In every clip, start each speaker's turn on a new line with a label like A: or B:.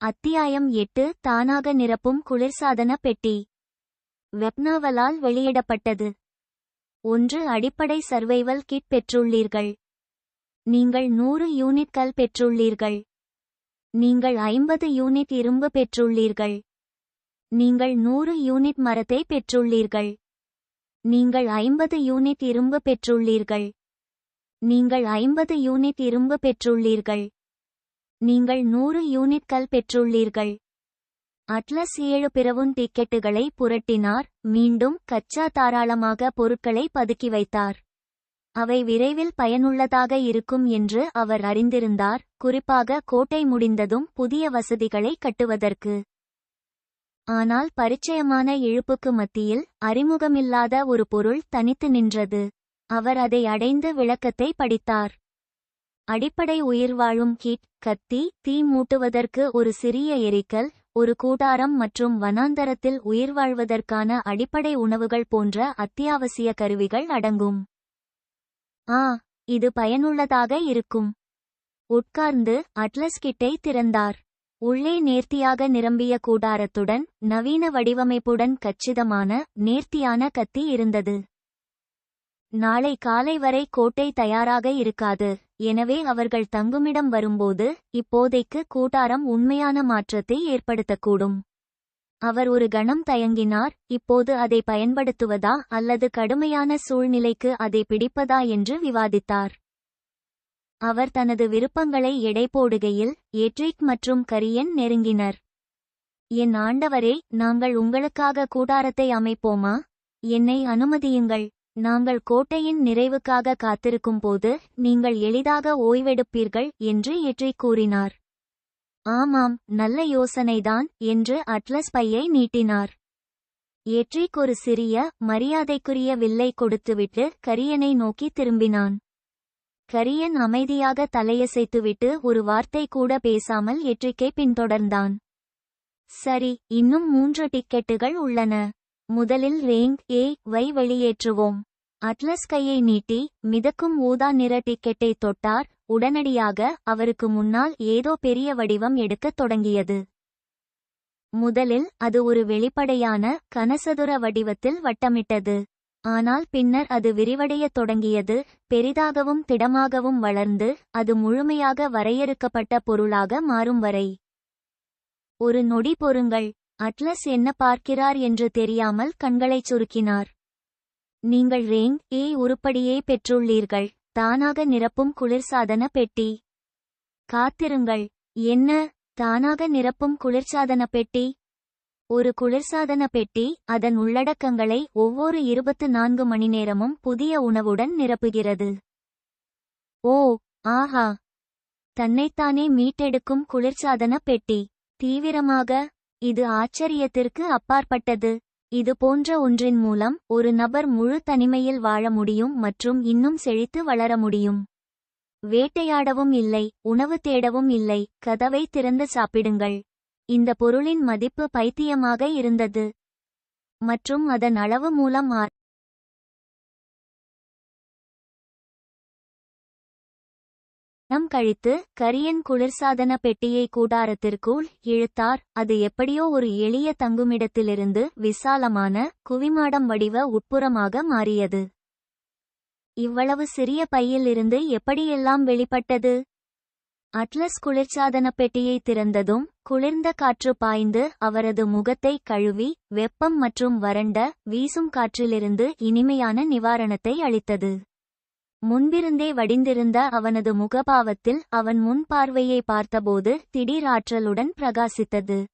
A: அத்தியாயம் எட்டு. தானாக நிரப்பும் குளிர்சாதன பெட்டி. வெப்னாவலால் வெளியிடப்பட்டது. ஒன்று. அடிப்படை சர்வைவல் கிட் பெற்றுள்ளீர்கள். நீங்கள் நூறு யூனிட்கள் பெற்றுள்ளீர்கள். நீங்கள் ஐம்பது யூனிட் இரும்பு பெற்றுள்ளீர்கள். நீங்கள் நூறு யூனிட் மரத்தை பெற்றுள்ளீர்கள். நீங்கள் ஐம்பது யூனிட் இரும்பு பெற்றுள்ளீர்கள். நீங்கள் ஐம்பது யூனிட் இரும்பு பெற்றுள்ளீர்கள். நீங்கள் நூறு யூனிட்கள் பெற்றுள்ளீர்கள். அட்லஸ் ஏழு பிறவும் டிக்கெட்டுகளை புரட்டினார். மீண்டும் கச்சா தாராளமாக பொருட்களை பதுக்கி வைத்தார். அவை விரைவில் பயனுள்ளதாக இருக்கும் என்று அவர் அறிந்திருந்தார். குறிப்பாக கோட்டை முடிந்ததும் புதிய வசதிகளை கட்டுவதற்கு. ஆனால் பரிச்சயமான இழுப்புக்கு மத்தியில் அறிமுகமில்லாத ஒரு பொருள் தனித்து நின்றது. அவர் அதை அடைந்து விளக்கத்தை படித்தார். அடிப்படை உயிர்வாழும் கிட் கத்தி தீ மூட்டுவதற்கு ஒரு சிறிய எரிக்கல் ஒரு கூடாரம் மற்றும் வனாந்தரத்தில் உயிர்வாழ்வதற்கான அடிப்படை உணவுகள் போன்ற அத்தியாவசிய கருவிகள் அடங்கும். ஆ இது பயனுள்ளதாக இருக்கும். உட்கார்ந்து அட்லஸ் கிட்டை திறந்தார். உள்ளே நேர்த்தியாக நிரம்பிய கூடாரத்துடன் நவீன வடிவமைப்புடன் கச்சிதமான நேர்த்தியான கத்தி இருந்தது. நாளை காலை வரை கோட்டை தயாராக இருக்காது. எனவே அவர்கள் தங்குமிடம் வரும்போது இப்போதைக்கு கூட்டாரம் உண்மையான மாற்றத்தை ஏற்படுத்தக்கூடும். அவர் ஒரு கணம் தயங்கினார் இப்போது அதை பயன்படுத்துவதா அல்லது கடுமையான சூழ்நிலைக்கு அதை பிடிப்பதா என்று விவாதித்தார். அவர் தனது விருப்பங்களை எடை போடுகையில் ஏட்ரிக் மற்றும் கரியன் நெருங்கினர். என் ஆண்டவரே நாங்கள் உங்களுக்காக கூடாரத்தை அமைப்போமா? என்னை அனுமதியுங்கள். நாங்கள் கோட்டையின் நிறைவுக்காக காத்திருக்கும் போது நீங்கள் எளிதாக ஓய்வெடுப்பீர்கள் என்று ஏற்றி கூறினார். ஆமாம் நல்ல யோசனைதான் என்று அட்லஸ் பையை நீட்டினார். ஏட்ரிக் ஒரு சிறிய மரியாதைக்குரிய வில்லை கொடுத்துவிட்டு கரியனை நோக்கி திரும்பினான். கரியன் அமைதியாக தலையசைத்துவிட்டு ஒரு வார்த்தை கூட பேசாமல் எற்றிக்கை பின்தொடர்ந்தான். சரி இன்னும் மூன்று டிக்கெட்டுகள் உள்ளன. முதலில் ரேங்க் ஏ வை வெளியேற்றுவோம். அட்லஸ் கையை நீட்டி மிதக்கும் ஊதா நிற டிக்கெட்டை தொட்டார் உடனடியாக அவருக்கு முன்னால் ஏதோ பெரிய வடிவம் எடுக்கத் தொடங்கியது. முதலில் அது ஒரு வெளிப்படையான கனசதுர வடிவத்தில் வட்டமிட்டது. ஆனால் பின்னர் அது விரிவடையத் தொடங்கியது பெரிதாகவும் திடமாகவும் வளர்ந்து அது முழுமையாக வரையறுக்கப்பட்ட பொருளாக மாறும் வரை. ஒரு நொடி பொறுங்கள். அட்லஸ் என்ன பார்க்கிறார் என்று தெரியாமல் கண்களைச் சுருக்கினார். நீங்கள் ரேங் ஏ உருப்படியே பெற்றுள்ளீர்கள். தானாக நிரப்பும் குளிர்சாதன பெட்டி. காத்திருங்கள். என்ன? தானாக நிரப்பும் குளிர்சாதன பெட்டி. ஒரு குளிர்சாதன பெட்டி அதன் உள்ளடக்கங்களை ஒவ்வொரு இருபத்து நான்கு மணி நேரமும் புதிய உணவுடன் நிரப்புகிறது. ஓ ஆஹா. தன்னைத்தானே மீட்டெடுக்கும் குளிர்சாதன பெட்டி. தீவிரமாக இது ஆச்சரியத்திற்கு அப்பாற்பட்டது. இது போன்ற ஒன்றின் மூலம் ஒரு நபர் முழு தனிமையில் வாழ முடியும் மற்றும் இன்னும் செழித்து வளர முடியும். வேட்டையாடவும் இல்லை உணவு தேடவும் இல்லை கதவை திறந்து சாப்பிடுங்கள். இந்த பொருளின் மதிப்பு பைத்தியமாக இருந்தது. மற்றும் அதன் அளவு மூலம் ஆர் நம் கழித்து கரியன் குளிர்சாதன பெட்டியை கூடாரத்திற்குள் இழுத்தார். அது எப்படியோ ஒரு எளிய தங்குமிடத்திலிருந்து விசாலமான குவிமாடம் வடிவ உட்புறமாக மாறியது. இவ்வளவு சிறிய பையில் இருந்து எப்படியெல்லாம் வெளிப்பட்டது? அட்லஸ் குளிர்சாதன பெட்டியை திறந்ததும் குளிர்ந்த காற்று பாய்ந்து அவரது முகத்தை கழுவி வெப்பம் மற்றும் வறண்ட வீசும் காற்றிலிருந்து இனிமையான நிவாரணத்தை அளித்தது. முன்பிருந்தே வடிந்திருந்த அவனது முகபாவத்தில் அவன் முன் பார்வையை பார்த்தபோது திடீர் ஆற்றலுடன் பிரகாசித்தது.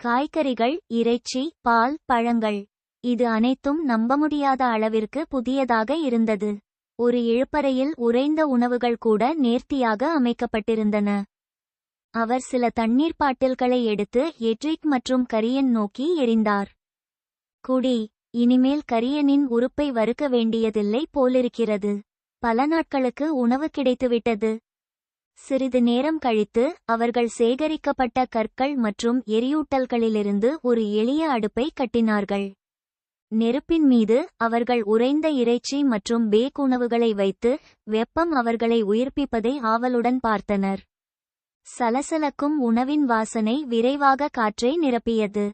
A: காய்கறிகள் இறைச்சி பால் பழங்கள். இது அனைத்தும் நம்ப முடியாத அளவிற்கு புதியதாக இருந்தது. ஒரு இழுப்பறையில் உறைந்த உணவுகள் கூட நேர்த்தியாக அமைக்கப்பட்டிருந்தன. அவர் சில தண்ணீர் பாட்டில்களை எடுத்து எட்ரிக் மற்றும் கரியன் நோக்கி எறிந்தார். குடி இனிமேல் கரியனின் உறுப்பை வறுக்க வேண்டியதில்லை போலிருக்கிறது. பல நாட்களுக்கு உணவு கிடைத்துவிட்டது. சிறிது நேரம் கழித்து அவர்கள் சேகரிக்கப்பட்ட கற்கள் மற்றும் எரியூட்டல்களிலிருந்து ஒரு எளிய அடுப்பை கட்டினார்கள். நெருப்பின் மீது அவர்கள் உறைந்த இறைச்சி மற்றும் பேக் உணவுகளை வைத்து வெப்பம் அவர்களை உயிர்ப்பிப்பதை ஆவலுடன் பார்த்தனர். சலசலக்கும் உணவின் வாசனை விரைவாக காற்றை நிரப்பியது.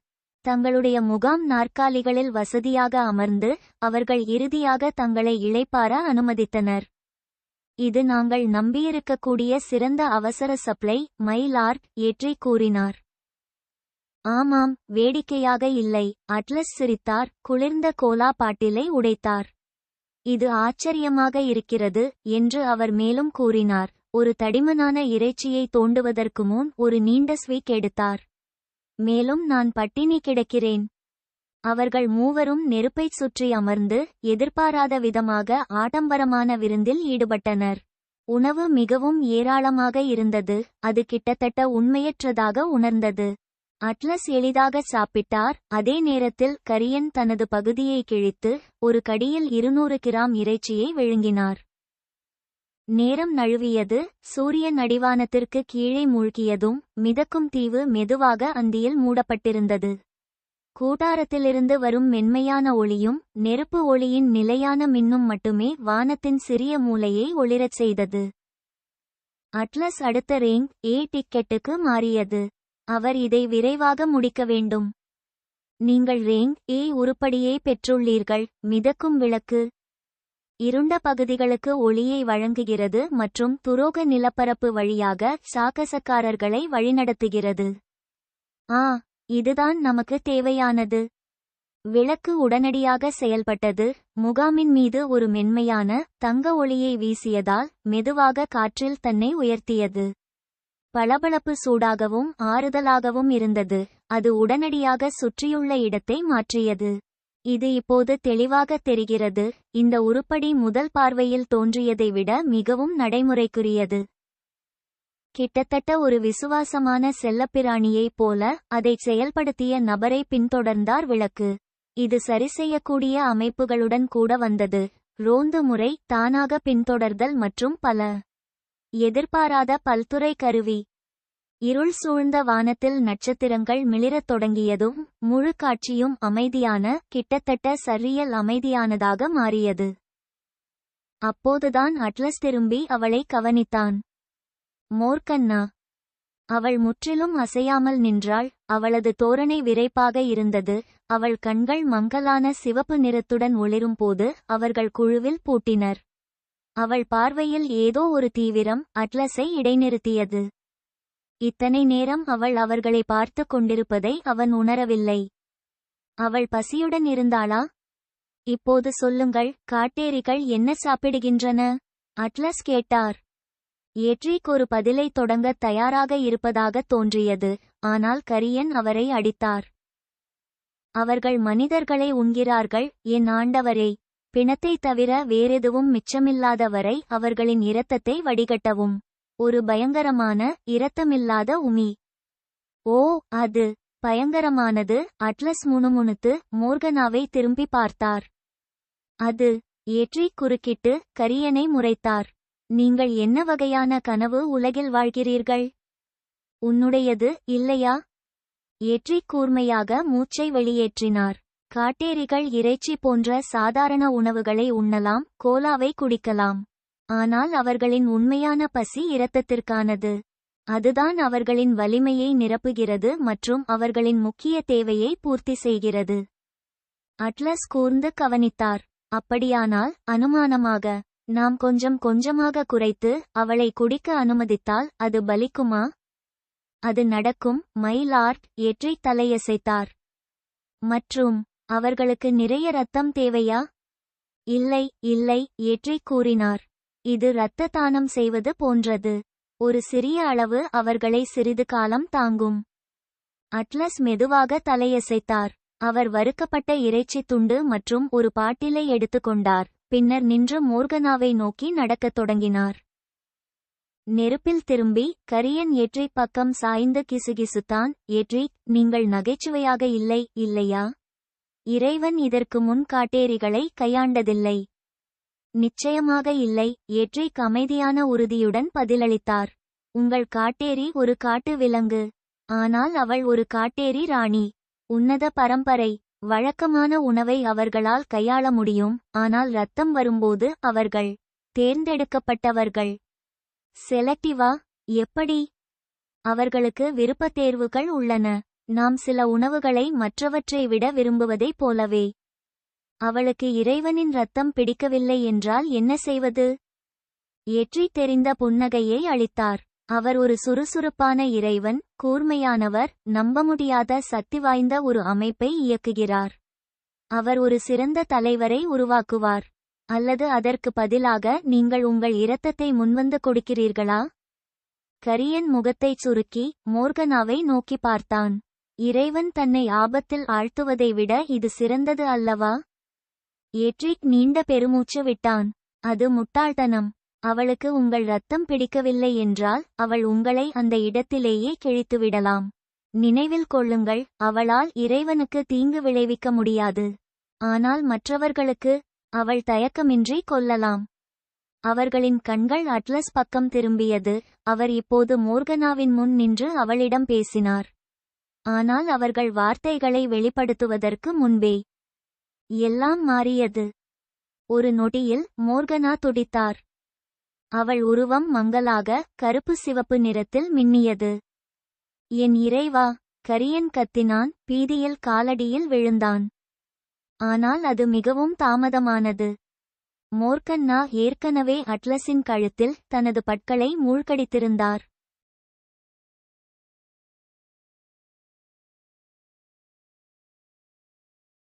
A: தங்களுடைய முகாம் நாற்காலிகளில் வசதியாக அமர்ந்து அவர்கள் இறுதியாக தங்களை இழைப்பார அனுமதித்தனர். இது நாங்கள் நம்பியிருக்கக்கூடிய சிறந்த அவசர சப்ளை மைலார்க் ஏற்றி கூறினார். ஆமாம் வேடிக்கையாக இல்லை அட்லஸ் சிரித்தார் குளிர்ந்த கோலா பாட்டிலை உடைத்தார். இது ஆச்சரியமாக இருக்கிறது என்று அவர் மேலும் கூறினார். ஒரு தடிமனான இறைச்சியை தோண்டுவதற்கு முன் ஒரு நீண்ட ஸ்வீக் எடுத்தார். மேலும் நான் பட்டினி கிடக்கிறேன். அவர்கள் மூவரும் நெருப்பைச் சுற்றி அமர்ந்து எதிர்பாராத விதமாக ஆடம்பரமான விருந்தில் ஈடுபட்டனர். உணவு மிகவும் ஏராளமாக இருந்தது. அது கிட்டத்தட்ட உண்மையற்றதாக உணர்ந்தது. அட்லஸ் எளிதாக சாப்பிட்டார். அதே நேரத்தில் கரியன் தனது பகுதியை கிழித்து ஒரு கடியில் இருநூறு கிராம் இறைச்சியை விழுங்கினார். நேரம் நழுவியது. சூரியன் அடிவானத்திற்கு கீழே மூழ்கியதும் மிதக்கும் தீவு மெதுவாக அந்தியில் மூடப்பட்டிருந்தது. கூட்டாரத்திலிருந்து வரும் மென்மையான ஒளியும் நெருப்பு ஒளியின் நிலையான மின்னும் மட்டுமே வானத்தின் சிறிய மூலையை ஒளிரச் செய்தது. அட்லஸ் அடுத்த ரேங்க் ஏ டிக்கெட்டுக்கு மாறியது. அவர் இதை விரைவாக முடிக்க வேண்டும். நீங்கள் ரேங்க் ஏ உருப்படியை பெற்றுள்ளீர்கள். மிதக்கும் விளக்கு இருண்ட பகுதிகளுக்கு ஒளியை வழங்குகிறது மற்றும் துரோக நிலப்பரப்பு வழியாக சாகசக்காரர்களை வழிநடத்துகிறது. ஆ இதுதான் நமக்கு தேவையானது. விளக்கு உடனடியாக செயல்பட்டது. முகாமின் மீது ஒரு மென்மையான தங்க ஒளியை வீசியதால் மெதுவாக காற்றில் தன்னை உயர்த்தியது. பளபளப்பு சூடாகவும் ஆறுதலாகவும் இருந்தது. அது உடனடியாக சுற்றியுள்ள இடத்தை மாற்றியது. இது இப்போது தெளிவாக தெரிகிறது. இந்த உருப்படி முதல் பார்வையில் தோன்றியதை விட மிகவும் நடைமுறைக்குரியது. கிட்டத்தட்ட ஒரு விசுவாசமான செல்லப்பிராணியைப் போல அதை செயல்படுத்திய நபரை பின்தொடர்ந்தார் விளக்கு. இது சரிசெய்யக்கூடிய அமைப்புகளுடன் கூட வந்தது. ரோந்து முறை தானாக பின்தொடர்தல் மற்றும் பல. எதிர்பாராத பல்துறை கருவி. இருள் சூழ்ந்த வானத்தில் நட்சத்திரங்கள் மிளிரத் தொடங்கியதும் முழு காட்சியும் அமைதியான கிட்டத்தட்ட சரியல் அமைதியானதாக மாறியது. அப்போதுதான் அட்லஸ் திரும்பி அவளை கவனித்தான். மோர்கண்ணா அவள் முற்றிலும் அசையாமல் நின்றாள். அவளது தோரணை விரைப்பாக இருந்தது. அவள் கண்கள் மங்கலான சிவப்பு நிறத்துடன் ஒளிரும் போது அவர்கள் குழுவில் பூட்டினர். அவள் பார்வையில் ஏதோ ஒரு தீவிரம் அட்லஸை இடைநிறுத்தியது. இத்தனை நேரம் அவள் அவர்களை பார்த்து கொண்டிருப்பதை அவன் உணரவில்லை. அவள் பசியுடன் இருந்தாளா? இப்போது சொல்லுங்கள் காட்டேரிகள் என்ன சாப்பிடுகின்றன? அட்லஸ் கேட்டார். ஏட்ரிக் ஒரு பதிலை தொடங்க தயாராக இருப்பதாக தோன்றியது ஆனால் கரியன் அவரை அடித்தார். அவர்கள் மனிதர்களை உண்கிறார்கள் என் ஆண்டவரே. பிணத்தை தவிர வேறெதுவும் மிச்சமில்லாதவரை அவர்களின் இரத்தத்தை வடிகட்டவும். ஒரு பயங்கரமான இரத்தமில்லாத உமி. ஓ அது பயங்கரமானது அட்லஸ் முணுமுணுத்து மோர்கனாவை திரும்பி பார்த்தார். அது ஏற்றி குறுக்கிட்டு கரியனை முறைத்தார். நீங்கள் என்ன வகையான கனவு உலகில் வாழ்கிறீர்கள்? உன்னுடையது இல்லையா? ஏற்றி கூர்மையாக மூச்சை வெளியேற்றினார். காட்டேரிகள் இறைச்சி போன்ற சாதாரண உணவுகளை உண்ணலாம் கோலாவை குடிக்கலாம். ஆனால் அவர்களின் உண்மையான பசி இரத்தத்திற்கானது. அதுதான் அவர்களின் வலிமையை நிரப்புகிறது மற்றும் அவர்களின் முக்கிய தேவையை பூர்த்தி செய்கிறது. அட்லஸ் கூர்ந்து கவனித்தார். அப்படியானால் அனுமானமாக நாம் கொஞ்சம் கொஞ்சமாக குறைத்து அவளை குடிக்க அனுமதித்தால் அது பலிக்குமா? அது நடக்கும் மயிலார்ட் ஏற்றி தலையசைத்தார். மற்றும் அவர்களுக்கு நிறைய ரத்தம் தேவையா? இல்லை இல்லை ஏற்றி கூறினார். இது இரத்த தானம் செய்வது போன்றது. ஒரு சிறிய அளவு அவர்களை சிறிது காலம் தாங்கும். அட்லஸ் மெதுவாக தலையசைத்தார். அவர் வறுக்கப்பட்ட இறைச்சி துண்டு மற்றும் ஒரு பாட்டிலை எடுத்துக்கொண்டார் பின்னர் நின்று மோர்கனாவை நோக்கி நடக்கத் தொடங்கினார். நெருப்பில் திரும்பி கரியன் எட்ரிக் பக்கம் சாய்ந்து கிசுகிசுத்தான். எட்ரிக் நீங்கள் நகைச்சுவையாக இல்லை இல்லையா? இறைவன் இதற்கு முன் காட்டேரிகளை கையாண்டதில்லை. நிச்சயமாக இல்லை. ஏற்றிக் அமைதியான உறுதியுடன் பதிலளித்தார். உங்கள் காட்டேரி ஒரு காட்டு விலங்கு. ஆனால் அவள் ஒரு காட்டேரி ராணி. உன்னத பரம்பரை. வழக்கமான உணவை அவர்களால் கையாள முடியும். ஆனால் ரத்தம் வரும்போது அவர்கள் தேர்ந்தெடுக்கப்பட்டவர்கள். செலக்டிவா? எப்படி? அவர்களுக்கு விருப்பத் தேர்வுகள் உள்ளன. நாம் சில உணவுகளை மற்றவற்றை விட விரும்புவதைப் போலவே. அவளுக்கு இறைவனின் ரத்தம் பிடிக்கவில்லை என்றால் என்ன செய்வது? ஏற்றித் தெரிந்த புன்னகையை அளித்தார். அவர் ஒரு சுறுசுறுப்பான இறைவன் கூர்மையானவர் நம்ப முடியாத சக்தி வாய்ந்த ஒரு அமைப்பை இயக்குகிறார். அவர் ஒரு சிறந்த தலைவரை உருவாக்குவார். அல்லது அதற்கு பதிலாக நீங்கள் உங்கள் இரத்தத்தை முன்வந்து கொடுக்கிறீர்களா? கரியன் முகத்தைச் சுருக்கி மோர்கனாவை நோக்கி பார்த்தான். இறைவன் தன்னை ஆபத்தில் ஆழ்த்துவதை விட இது சிறந்தது அல்லவா? ஏட்ரிக் நீண்ட பெருமூச்சு விட்டான். அது முட்டாள்தனம். அவளுக்கு உங்கள் ரத்தம் பிடிக்கவில்லை என்றால் அவள் உங்களை அந்த இடத்திலேயே கிழித்துவிடலாம் நினைவில் கொள்ளுங்கள் அவளால் இறைவனுக்கு தீங்கு விளைவிக்க முடியாது. ஆனால் மற்றவர்களுக்கு அவள் தயக்கமின்றி கொல்லலாம். அவர்களின் கண்கள் அட்லஸ் பக்கம் திரும்பியது. அவர் இப்போது மோர்கனாவின் முன் நின்று அவளிடம் பேசினார். ஆனால் அவர்கள் வார்த்தைகளை வெளிப்படுத்துவதற்கு முன்பே எல்லாம் மாறியது. ஒரு நொடியில் மோர்கனா துடித்தார். அவள் உருவம் மங்கலாக கருப்பு சிவப்பு நிறத்தில் மின்னியது. என் இறைவா கரியன் கத்தினான் பீதியில் காலடியில் விழுந்தான். ஆனால் அது மிகவும் தாமதமானது. மோர்கன்னா ஏற்கனவே அட்லஸின் கழுத்தில் தனது பட்களை மூழ்கடித்திருந்தார்.